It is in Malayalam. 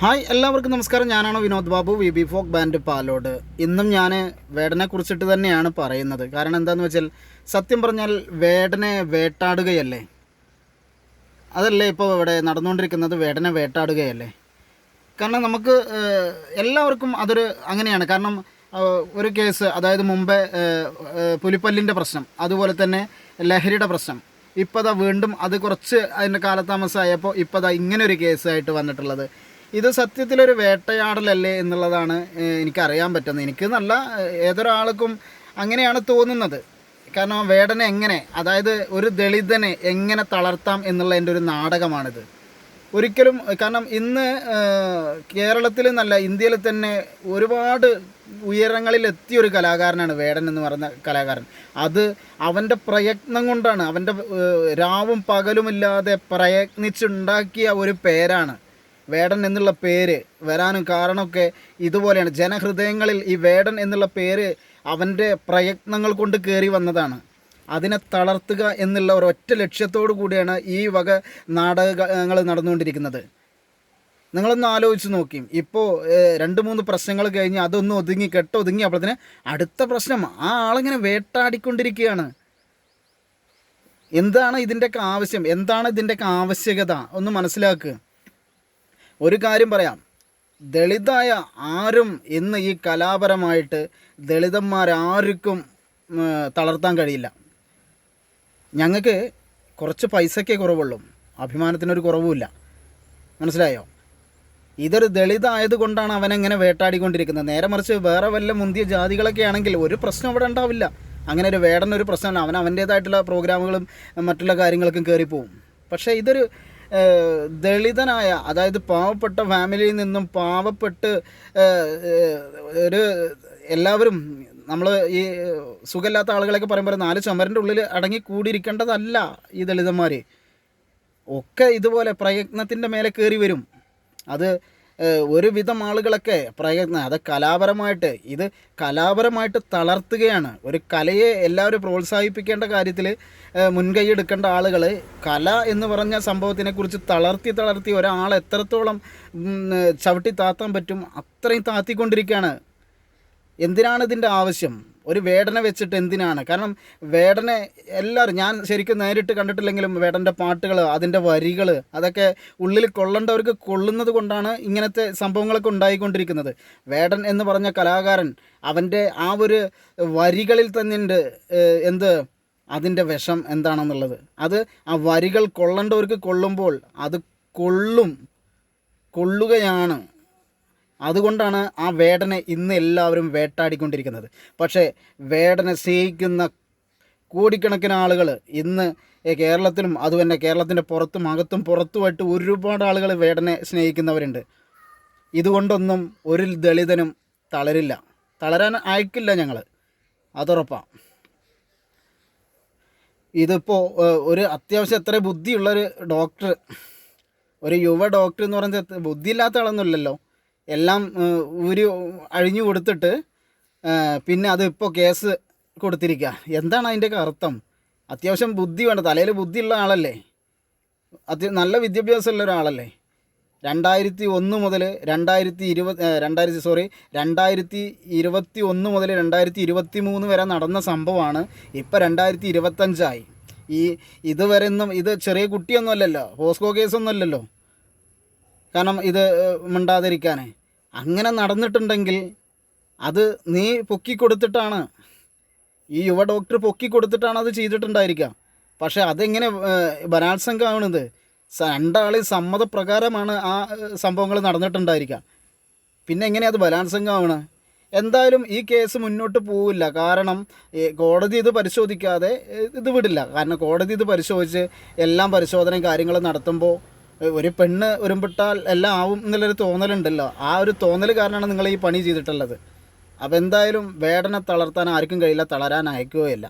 ഹായ് എല്ലാവർക്കും നമസ്കാരം. ഞാനാണ് Vinod Babu V B folk band Palode. ഇന്നും ഞാൻ വേടനെ കുറിച്ചിട്ട് തന്നെയാണ് പറയുന്നത്. കാരണം എന്താണെന്ന് വെച്ചാൽ സത്യം പറഞ്ഞാൽ വേടനെ വേട്ടാടുകയല്ലേ? അതല്ലേ ഇപ്പോൾ ഇവിടെ നടന്നുകൊണ്ടിരിക്കുന്നത് വേടനെ വേട്ടാടുകയല്ലേ? കാരണം നമുക്ക് എല്ലാവർക്കും അതൊരു അങ്ങനെയാണ്. കാരണം ഒരു കേസ് അതായത് മുമ്പേ പുലിപ്പല്ലിന്റെ പ്രശ്നം അതുപോലെ തന്നെ ലഹരിയുടെ പ്രശ്നം. ഇപ്പോൾ ദാ വീണ്ടും അത് കുറച്ച് അതിന്റെ കാലതാമസമായപ്പോൾ ഇപ്പോൾ ദാ ഇങ്ങനെ ഒരു കേസായിട്ട് വന്നിട്ടുള്ളത്. ഇത് സത്യത്തിലൊരു വേട്ടയാടലല്ലേ എന്നുള്ളതാണ് എനിക്കറിയാൻ പറ്റുന്നത്. എനിക്ക് നല്ല ഏതൊരാൾക്കും അങ്ങനെയാണ് തോന്നുന്നത്. കാരണം വേടനെ എങ്ങനെ അതായത് ഒരു ദളിതനെ എങ്ങനെ തളർത്താം എന്നുള്ള എന്റെ ഒരു നാടകമാണിത്. ഒരിക്കലും കാരണം ഇന്ന് കേരളത്തിൽ നല്ല ഇന്ത്യയിൽ തന്നെ ഒരുപാട് ഉയരങ്ങളിൽ എത്തിയ ഒരു കലാകാരനാണ് വേടൻ എന്ന് പറയുന്ന കലാകാരൻ. അത് അവന്റെ പ്രയത്നം കൊണ്ടാണ് അവന്റെ രാവും പകലുമില്ലാതെ പ്രയത്നിച്ചുണ്ടാക്കിയ ഒരു പേരാണ്. വേടൻ എന്നുള്ള പേര് വരാനും കാരണമൊക്കെ ഇതുപോലെയാണ്. ജനഹൃദയങ്ങളിൽ ഈ വേടൻ എന്നുള്ള പേര് അവന്റെ പ്രയത്നങ്ങൾ കൊണ്ട് കയറി വന്നതാണ്. അതിനെ തളർത്തുക എന്നുള്ള ഒരൊറ്റ ലക്ഷ്യത്തോടു കൂടിയാണ് ഈ വക നാടകങ്ങൾ നടന്നുകൊണ്ടിരിക്കുന്നത്. നിങ്ങളൊന്ന് ആലോചിച്ച് നോക്കി. ഇപ്പോൾ രണ്ട് മൂന്ന് പ്രശ്നങ്ങൾ കഴിഞ്ഞ് അതൊന്ന് ഒതുങ്ങി കെട്ട ഒതുങ്ങി അപ്പോഴത്തേന് അടുത്ത പ്രശ്നം ആ ആളിങ്ങനെ വേട്ടാടിക്കൊണ്ടിരിക്കുകയാണ്. എന്താണ് ഇതിന്റെയൊക്കെ ആവശ്യം? എന്താണ് ഇതിന്റെയൊക്കെ ആവശ്യകത? ഒന്ന് മനസ്സിലാക്കുക ഒരു കാര്യം പറയാം. ദളിതായ ആരും ഇന്ന് ഈ കലാപരമായിട്ട് ദളിതന്മാരാർക്കും തളർത്താൻ കഴിയില്ല. ഞങ്ങൾക്ക് കുറച്ച് പൈസക്കേ കുറവുള്ളൂ. അഭിമാനത്തിനൊരു കുറവുമില്ല. മനസ്സിലായോ? ഇതൊരു ദളിതായതുകൊണ്ടാണ് അവനെങ്ങനെ വേട്ടാടിക്കൊണ്ടിരിക്കുന്നത്. നേരെ മറിച്ച് വേറെ വല്ല മുന്തിയ ജാതികളൊക്കെ ആണെങ്കിൽ ഒരു പ്രശ്നം അവിടെ ഉണ്ടാവില്ല. അങ്ങനെ ഒരു വേടനൊരു ഒരു പ്രശ്നമാണ്. അവൻ അവന്റേതായിട്ടുള്ള പ്രോഗ്രാമുകളും മറ്റുള്ള കാര്യങ്ങൾക്കും കയറിപ്പോവും പക്ഷേ ഇതൊരു ദളിതനായ അതായത് പാവപ്പെട്ട ഫാമിലിയിൽ നിന്നും പാവപ്പെട്ട് ഒരു എല്ലാവരും നമ്മൾ ഈ സുഖമില്ലാത്ത ആളുകളൊക്കെ പറയുമ്പോൾ നാല് ചുമരിന്റെ ഉള്ളിൽ അടങ്ങി കൂടിയിരിക്കേണ്ടതല്ല ഈ ദളിതന്മാർ ഒക്കെ ഇതുപോലെ പ്രയത്നത്തിന്റെ മേലെ കയറി വരും. അത് ഒരുവിധം ആളുകളൊക്കെ പ്രയത്നം അത് കലാപരമായിട്ട് ഇത് കലാപരമായിട്ട് തളർത്തുകയാണ്. ഒരു കലയെ എല്ലാവരും പ്രോത്സാഹിപ്പിക്കേണ്ട കാര്യത്തിൽ മുൻകൈ എടുക്കേണ്ട ആളുകൾ കല എന്ന് പറഞ്ഞ സംഭവത്തിനെക്കുറിച്ച് തളർത്തി തളർത്തി ഒരാൾ എത്രത്തോളം ചവിട്ടി താത്താൻ പറ്റും അത്രയും താത്തിക്കൊണ്ടിരിക്കുകയാണ്. എന്തിനാണ് ഇതിന്റെ ആവശ്യം? ഒരു വേടനെ വെച്ചിട്ട് എന്തിനാണ്? കാരണം വേടനെ എല്ലാവരും ഞാൻ ശരിക്കും നേരിട്ട് കണ്ടിട്ടില്ലെങ്കിലും വേടന്റെ പാട്ടുകൾ അതിന്റെ വരികൾ അതൊക്കെ ഉള്ളിൽ കൊള്ളേണ്ടവർക്ക് കൊള്ളുന്നത് കൊണ്ടാണ് ഇങ്ങനത്തെ സംഭവങ്ങളൊക്കെ ഉണ്ടായിക്കൊണ്ടിരിക്കുന്നത്. വേടൻ എന്ന് പറഞ്ഞ കലാകാരൻ അവന്റെ ആ ഒരു വരികളിൽ തന്നണ്ട് എന്ത്? അതിന്റെ വിഷം എന്താണെന്നുള്ളത്. അത് ആ വരികൾ കൊള്ളേണ്ടവർക്ക് കൊള്ളുമ്പോൾ അത് കൊള്ളും കൊള്ളുകയാണ്. അതുകൊണ്ടാണ് ആ വേടനെ ഇന്ന് എല്ലാവരും വേട്ടാടിക്കൊണ്ടിരിക്കുന്നത്. പക്ഷേ വേടനെ സ്നേഹിക്കുന്ന കോടിക്കണക്കിന് ആളുകൾ ഇന്ന് കേരളത്തിലും അതുതന്നെ കേരളത്തിന്റെ പുറത്തും അകത്തും പുറത്തുമായിട്ട് ഒരുപാട് ആളുകൾ വേടനെ സ്നേഹിക്കുന്നവരുണ്ട്. ഇതുകൊണ്ടൊന്നും ഒരു ദളിതനും തളരില്ല. തളരാൻ അയക്കില്ല ഞങ്ങൾ അതുറപ്പാണ് ഇതിപ്പോൾ ഒരു അത്യാവശ്യം എത്ര ബുദ്ധിയുള്ളൊരു ഡോക്ടർ ഒരു യുവ ഡോക്ടർ എന്ന് പറയുന്നത് ബുദ്ധിയില്ലാത്ത ആളൊന്നുമില്ലല്ലോ. എല്ലാം ഊരി അഴിഞ്ഞു കൊടുത്തിട്ട് പിന്നെ അത് ഇപ്പോൾ കേസ് കൊടുത്തിരിക്കുക എന്താണ് അതിന്റെയൊക്കെ അർത്ഥം? അത്യാവശ്യം ബുദ്ധി വേണ്ട. തലയിൽ ബുദ്ധിയുള്ള ആളല്ലേ? അത്യ നല്ല വിദ്യാഭ്യാസമുള്ള ഒരാളല്ലേ? രണ്ടായിരത്തി ഒന്ന് മുതൽ രണ്ടായിരത്തി ഇരുപത് രണ്ടായിരത്തി സോറി രണ്ടായിരത്തി ഇരുപത്തി ഒന്ന് മുതൽ രണ്ടായിരത്തി ഇരുപത്തി മൂന്ന് വരെ നടന്ന സംഭവമാണ് ഇപ്പം രണ്ടായിരത്തി ഇരുപത്തഞ്ചായി ഈ ഇതുവരെ ഒന്നും ഇത് ചെറിയ കുട്ടിയൊന്നുമല്ലല്ലോ? ഹോസ്കോ കേസൊന്നുമല്ലല്ലോ? കാരണം ഇത് മിണ്ടാതിരിക്കാൻ അങ്ങനെ നടന്നിട്ടുണ്ടെങ്കിൽ അത് നീ പൊക്കി കൊടുത്തിട്ടാണ് ഈ യുവ ഡോക്ടർ പൊക്കി കൊടുത്തിട്ടാണ് അത് ചെയ്തിട്ടുണ്ടായിരിക്കാം. പക്ഷേ അതെങ്ങനെ ബലാത്സംഗമാണിത് രണ്ടാളി സമ്മതപ്രകാരമാണ് ആ സംഭവങ്ങൾ നടന്നിട്ടുണ്ടായിരിക്കുക പിന്നെ എങ്ങനെയാ അത് ബലാത്സംഗമാണ് എന്തായാലും ഈ കേസ് മുന്നോട്ട് പോവില്ല. കാരണം കോടതി ഇത് പരിശോധിക്കാതെ ഇത് വിടില്ല. കാരണം കോടതി ഇത് പരിശോധിച്ച് എല്ലാം പരിശോധനയും കാര്യങ്ങളും നടത്തുമ്പോൾ ഒരു പെണ്ണ് ഉരുമ്പിട്ടാൽ എല്ലാം ആവും എന്നുള്ളൊരു തോന്നലുണ്ടല്ലോ. ആ ഒരു തോന്നൽ കാരണമാണ് നിങ്ങൾ ഈ പണി ചെയ്തിട്ടുള്ളത്. അപ്പോൾ എന്തായാലും വേടനെ തളർത്താൻ ആർക്കും കഴിയില്ല തളരാൻ അയക്കുകയില്ല